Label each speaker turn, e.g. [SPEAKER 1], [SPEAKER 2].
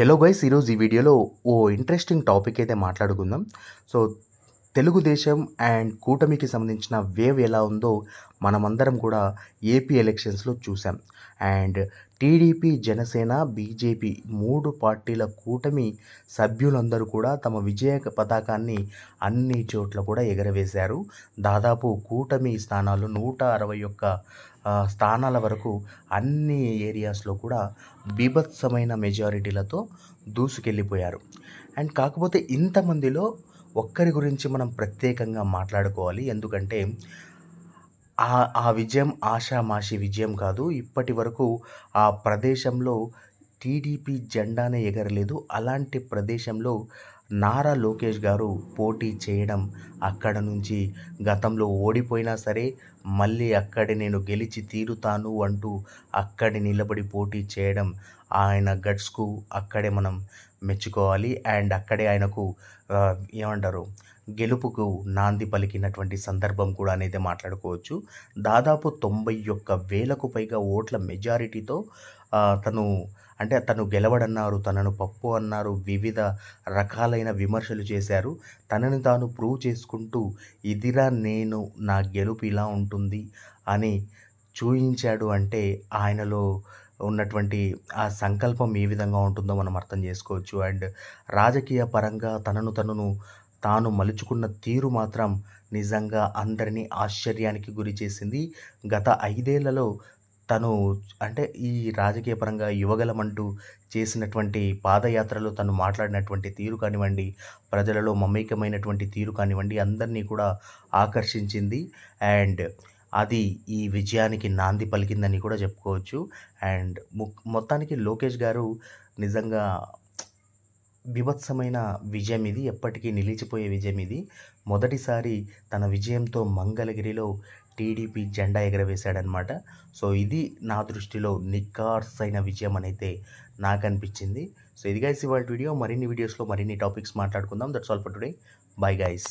[SPEAKER 1] Hello guys ఈరోజు ఈ వీడియోలో ఓ ఇంట్రెస్టింగ్ టాపిక్ అయితే మాట్లాడుకుందాం. సో తెలుగుదేశం అండ్ కూటమికి సంబంధించిన వేవ్ ఎలా ఉందో మనమందరం కూడా ఏపీ ఎలక్షన్స్లో చూసాం అండ్ టీడీపీ జనసేన బీజేపీ మూడు పార్టీల కూటమి సభ్యులందరూ కూడా తమ విజయ పతాకాన్ని అన్ని చోట్ల కూడా ఎగరవేశారు. దాదాపు కూటమి స్థానాలు నూట అరవై ఒక్క స్థానాల వరకు అన్ని ఏరియాస్లో కూడా బీభత్సమైన మెజారిటీలతో దూసుకెళ్ళిపోయారు. అండ్ కాకపోతే ఇంతమందిలో ఒక్కరి గురించి మనం ప్రత్యేకంగా మాట్లాడుకోవాలి. ఎందుకంటే ఆ ఆ విజయం ఆషామాషి విజయం కాదు. ఇప్పటి వరకు ఆ ప్రదేశంలో టీడీపీ జెండానే ఎగరలేదు. అలాంటి ప్రదేశంలో నారా లోకేష్ గారు పోటీ చేయడం అక్కడ నుంచి గతంలో ఓడిపోయినా సరే మళ్ళీ అక్కడ నేను గెలిచి తీరుతాను అంటూ అక్కడి నిలబడి పోటీ చేయడం ఆయన గట్స్కు అక్కడే మనం మెచ్చుకోవాలి. అండ్ అక్కడే ఆయనకు ఏమంటారు గెలుపుకు నాంది పలికినటువంటి సందర్భం కూడా అనేది మాట్లాడుకోవచ్చు. దాదాపు తొంభై ఒక్క వేలకు పైగా ఓట్ల మెజారిటీతో తను అంటే తను గెలవడన్నారు తనను పప్పు అన్నారు వివిధ రకాలైన విమర్శలు చేశారు. తనని తాను ప్రూవ్ చేసుకుంటూ ఇదిరా నేను నా గెలుపు ఇలా ఉంటుంది అని చూయించాడు అంటే ఆయనలో ఉన్నటువంటి ఆ సంకల్పం ఏ విధంగా ఉంటుందో మనం అర్థం చేసుకోవచ్చు. అండ్ రాజకీయ పరంగా తనను తనను తాను మలుచుకున్న తీరు మాత్రం నిజంగా అందరినీ ఆశ్చర్యానికి గురి చేసింది. గత ఐదేళ్ళలో తను అంటే ఈ రాజకీయ పరంగా యువగలమంటూ చేసినటువంటి పాదయాత్రలో తను మాట్లాడినటువంటి తీరు కానివ్వండి ప్రజలలో మమేకమైనటువంటి తీరు కానివ్వండి అందరినీ కూడా ఆకర్షించింది. అండ్ అది ఈ విజయానికి నాంది పలికిందని కూడా చెప్పుకోవచ్చు. అండ్ ము- మొత్తానికి లోకేష్ గారు నిజంగా బీభత్సమైన విజయం ఇది ఎప్పటికీ నిలిచిపోయే విజయం ఇది మొదటిసారి తన విజయంతో మంగళగిరిలో టీడీపీ జెండా ఎగరవేశాడనమాట సో ఇది నా దృష్టిలో నిఖార్సైన విజయం అనైతే నాకు అనిపించింది. సో ఇది గైస్ ఇవాళ వీడియో. మరిన్ని వీడియోస్లో మరిన్ని టాపిక్స్ మాట్లాడుకుందాం. That's all for today bye guys